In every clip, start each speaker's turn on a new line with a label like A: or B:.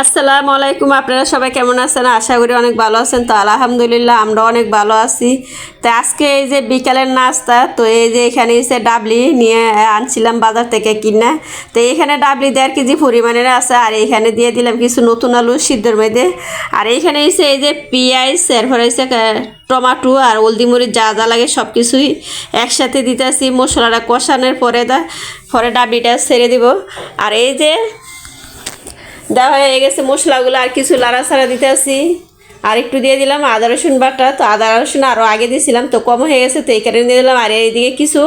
A: আসসালামু আলাইকুম, আপনারা সবাই কেমন আছেন? আশা করি অনেক ভালো আছেন। তো আলহামদুলিল্লাহ, আমরা অনেক ভালো আছি। তো আজকে এই যে বিকালের নাস্তা, তো এই যে এখানে এসে ডাবলি নিয়ে আনছিলাম বাজার থেকে কিনা। তো এখানে ডাবলি দেড় কেজি পরিমাণের আছে, আর এখানে দিয়ে দিলাম কিছু নতুন আলু সিদ্ধর মধ্যে। আর এইখানে এসে এই যে পেঁয়াজ, এরপরে এসে টমাটো আর হলদি মরিচ যা যা লাগে সব কিছুই একসাথে দিতেছি। মশলাটা কষানোর পরে দা, পরে ডাবলিটা ছেড়ে দিব। আর এই যে দেওয়া হয়ে গেছে মশলাগুলো, আর কিছু লাড়া ছাড়া দিতে আসি আর একটু দিয়ে দিলাম আদা, রসুন বাটা। তো আদা, রসুন আরও আগে দিয়েছিলাম, তো কম হয়ে গেছে, তো এই কারণে দিয়ে দিলাম। আর এইদিকে কিছু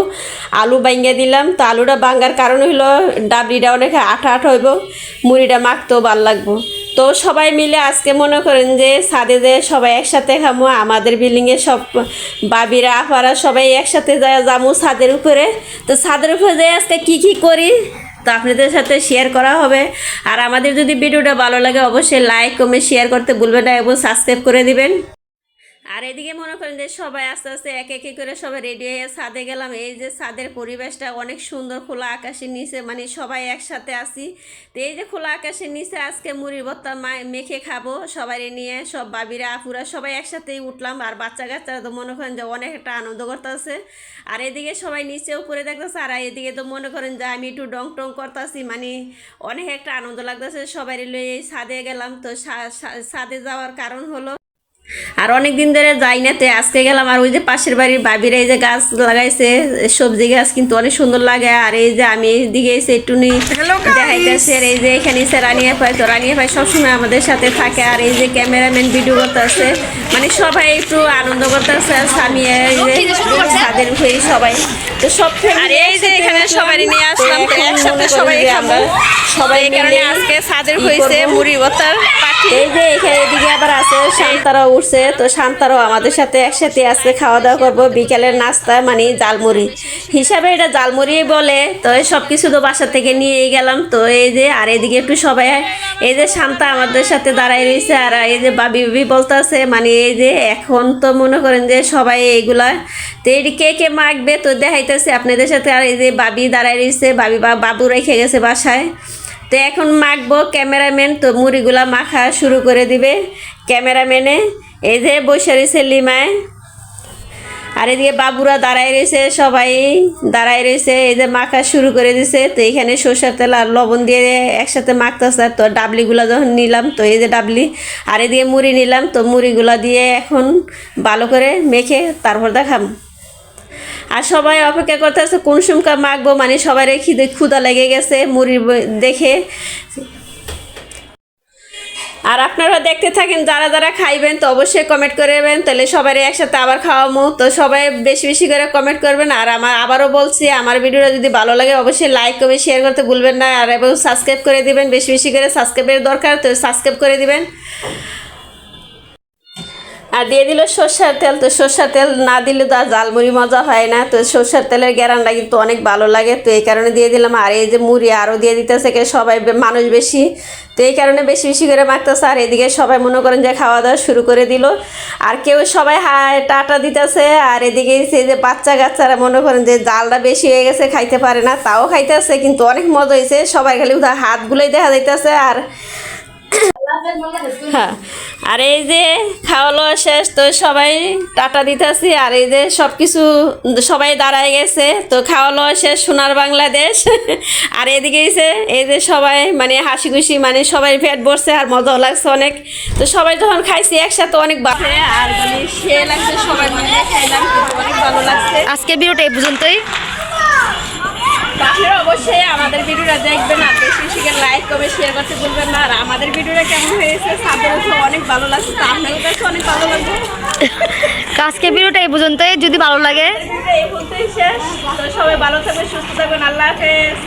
A: আলু বাঙ্গিয়ে দিলাম। তো আলুটা বাঙ্গার কারণ হলো ডাবলিটা অনেক আঠা আঠা হইব, মুড়িটা মাখতেও ভালো লাগবো। তো সবাই মিলে আজকে মনে করেন যে, ছাদে যে সবাই একসাথে খামো, আমাদের বিল্ডিংয়ে সব বাবিরা, আপারা সবাই একসাথে যায় যাব ছাদের উপরে। তো ছাদের উপরে যাই আজকে কী কী করি? তো আপনাদের সাথে শেয়ার করা হবে। আর আমাদের যদি ভিডিওটা ভালো লাগে, অবশ্যই লাইক কমে শেয়ার করতে ভুলবেন না এবং সাবস্ক্রাইব করে দিবেন। আর এদিকে মনে করেন যে সবাই আস্তে আস্তে এক এক করে সবাই রেডি হয়ে ছাদে গেলাম। এই যে ছাদের পরিবেশটা অনেক সুন্দর, খোলা আকাশের নিচে মানে সবাই একসাথে আসি তো এই যে খোলা আকাশের নিচে আজকে মুড়ির ভর্তা মেখে খাব, সবাই নিয়ে, সব বাবিরা আপুরা সবাই একসাথেই উঠলাম। আর বাচ্চা কাচ্চারা তো মনে করেন যে অনেক একটা আনন্দ করতেছে। আর এদিকে সবাই নিচে উপরে দেখতেছে, আর এদিকে তো মনে করেন যে আমি একটু ডং টং করতেছি মানে অনেক একটা আনন্দ লাগতেছে। সবাই লয়ে ছাদে গেলাম। তো ছাদে যাওয়ার কারণ হলো আর অনেক দিন ধরে যাই না তো আজকে গেলাম আর ওই যে পাশের বাড়ির বাবিরা এই যে গাছ লাগাইছে সবজি গাছ কিন্তু অনেক সুন্দর লাগে আর এই যে আমি এইদিকে এসে একটু নি দেখাইতেছে আর এই যে এখানে এসে রানিয়া ভাই তো রানিয়া ভাই সবসময় আমাদের সাথে থাকে আর এই যে ক্যামেরাম্যান ভিডিও করতেছে মানে সবাই একটু আনন্দ করতেছে আর স্বামী এই যে তাদের হয়ে সবাই। তো সব
B: আর এই যে এখানে সবাই নিয়ে আসলাম তো একসাথে সবাই খাব।
A: সবাই
B: এই কারণে আজকে ছাদের হয়েছে মুড়ি পাখি
A: এই যে এখানে এদিকে আবার আছে শান্তারাও উঠছে, তো শান্তারাও আমাদের সাথে একসাথে আজকে খাওয়া দাওয়া করব। বিকেলের নাস্তা মানে জালমুড়ি হিসাবে এটা জালমুড়ি বলে, তো এই সব কিছু তো বাসা থেকে নিয়ে গেলাম। তো এই যে, আর এদিকে একটু সবাই, এই যে শান্তা আমাদের সাথে দাঁড়াই রয়েছে, আর এই যে বাবি বাবি বলতেছে মানে এই যে এখন তো মনে করেন যে সবাই এইগুলা, তো এই কে কে মাখবে তো দেখাইতেছে আপনাদের সাথে। আর এই যে বাবি দাঁড়াই রয়েছে, বাবি বাবু রেখে গেছে বাসায়। তো এখন মাখবো ক্যামেরাম্যান তো মুড়িগুলা মাখা শুরু করে দিবে। ক্যামেরাম্যানে এই যে বসে রয়েছে লিমায় আর এদিকে বাবুরা দাঁড়াই রয়েছে, সবাই দাঁড়াই রয়েছে, এই যে মাখা শুরু করে দিছে। তো এখানে সর্ষের তেল আর লবণ দিয়ে একসাথে মাখতেছে। তো ডাবলিগুলো যখন নিলাম, তো এই যে ডাবলি। আর এদিকে মুড়ি নিলাম, তো মুড়িগুলা দিয়ে এখন ভালো করে মেখে তারপর দেখাম। আর সবাই অপেক্ষা করতেছে, কোন সুমকা মাখবো? মানে সবাই খিদে ক্ষুদা লেগে গেছে মুড়ি দেখে। আর আপনারা দেখতে থাকেন, যারা যারা খাইবেন, তো অবশ্যই কমেন্ট করবেন তাহলে সবাই একসাথে আবার খাওয়ামো তো সবাই বেশি বেশি করে কমেন্ট করবেন। আর আমার আবারও বলছি, আমার ভিডিওটা যদি ভালো লাগে, অবশ্যই লাইক কমেন্ট শেয়ার করতে ভুলবেন না। আর এবং সাবস্ক্রাইব করে দিবেন, বেশি বেশি করে সাবস্ক্রাইবের দরকার, তো সাবস্ক্রাইব করে দিবেন। আর দিয়ে দিল সর্ষের তেল। তো সর্ষের তেল না দিলে তো আর জালমুড়ি মজা হয় না। তো সর্ষের তেলের গ্যারানটা কিন্তু অনেক ভালো লাগে। তো এই কারণে দিয়ে দিলাম। আর এই যে মুড়ি আরও দিয়ে দিতেছে কে সবাই মানুষ বেশি। তো এই কারণে বেশি বেশি করে মাখতেছে। আর এদিকে সবাই মনে করেন যে খাওয়া দাওয়া শুরু করে দিল। আর কেউ সবাই টাটা দিতেছে। আর এদিকে সেই যে বাচ্চা কাচ্চারা মনে করেন যে জালটা বেশি হয়ে গেছে, খাইতে পারে না। তাও খাইতেছে, কিন্তু অনেক মজা হয়েছে সবাই খালি হাতগুলোই দেখা যাইতেছে। আর হ্যাঁ। আর এই যে খাওয়ালো শেষ তো সবাই টাটা দিতেছি। আর এই যে সব কিছু সবাই দাঁড়ায় গেছে তো খাওয়ালো শেষ সোনার বাংলাদেশ। আর এদিকে এসে এই যে সবাই মানে হাসি খুশি মানে সবাই পেট বসছে আর মজাও লাগছে অনেক। তো সবাই যখন খাইছি একসাথে অনেক বাপে আর মানে সে লাগছে সবাই মিলে খাইলাম অনেক ভালো লাগছে।
B: আজকে ভিডিওটা এই পর্যন্তই।
A: অবশ্যই আমাদের ভিডিওটা দেখবেন আর বেশি বেশি লাইক করবে শেয়ার করতে বলবেন না। আর আমাদের ভিডিওটা কেমন হয়েছে সাধারণত অনেক ভালো লাগছে তো আপনাদের কাছে অনেক ভালো লাগবে।
B: কাজকে আজকে ভিডিওটা এই পর্যন্তই যদি ভালো লাগে।
A: এই পর্যন্তই শেষ। তো সবাই ভালো থাকবেন সুস্থ থাকবেন আল্লাহ হাফেজ।